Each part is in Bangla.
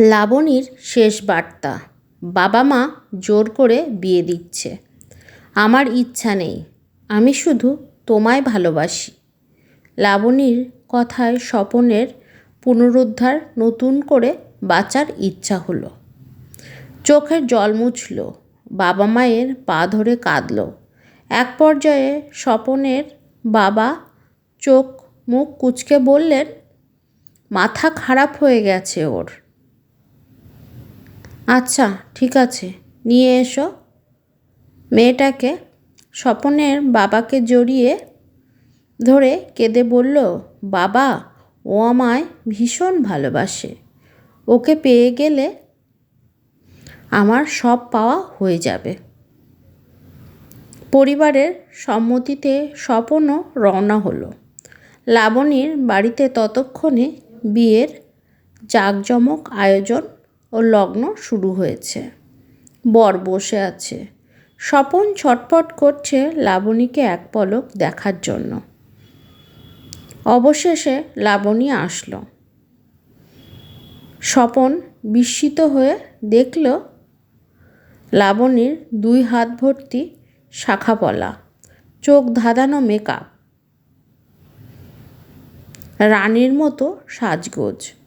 লাবণীর শেষ বার্তা, বাবা মা জোর করে বিয়ে দিচ্ছে। আমার ইচ্ছা নেই, আমি শুধু তোমায় ভালোবাসি। লাবণীর কথায় স্বপনের পুনরুদ্ধার নতুন করে বাঁচার ইচ্ছা হলো। চোখের জল মুছল, বাবা মায়ের পা ধরে কাঁদল। এক পর্যায়ে স্বপনের বাবা চোখ মুখ কুচকে বললেন, মাথা খারাপ হয়ে গেছে ওর। আচ্ছা ঠিক আছে। নিয়ে এসো। মেয়েটাকে স্বপনের বাবাকে জড়িয়ে ধরে কেঁদে বলল, বাবা, ও আমায় ভীষণ ভালোবাসে। ওকে পেয়ে গেলে আমার সব পাওয়া হয়ে যাবে। পরিবারের সম্মতিতে স্বপনও রওনা হলো। লাবণীর বাড়িতে ততক্ষণে বিয়ের জাঁকজমক আয়োজন ও লগ্ন শুরু হয়েছে। বর বসে আছে। স্বপন ছটপট করছে লাবণীকে এক পলক দেখার জন্য। অবশেষে লাবণী আসলো। স্বপন বিস্মিত হয়ে দেখল লাবণীর দুই হাত ভর্তি শাখাপলা, চোখ ধাঁধানো মেকআপ রানীর মতো সাজগোজ।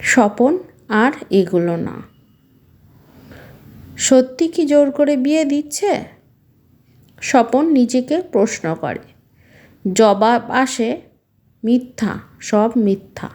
স্বপন আর এগুলো না। সত্যি কি জোর করে বিয়ে দিচ্ছে? স্বপন নিজেকে প্রশ্ন করে। জবাব আসে, মিথ্যা, সব মিথ্যা।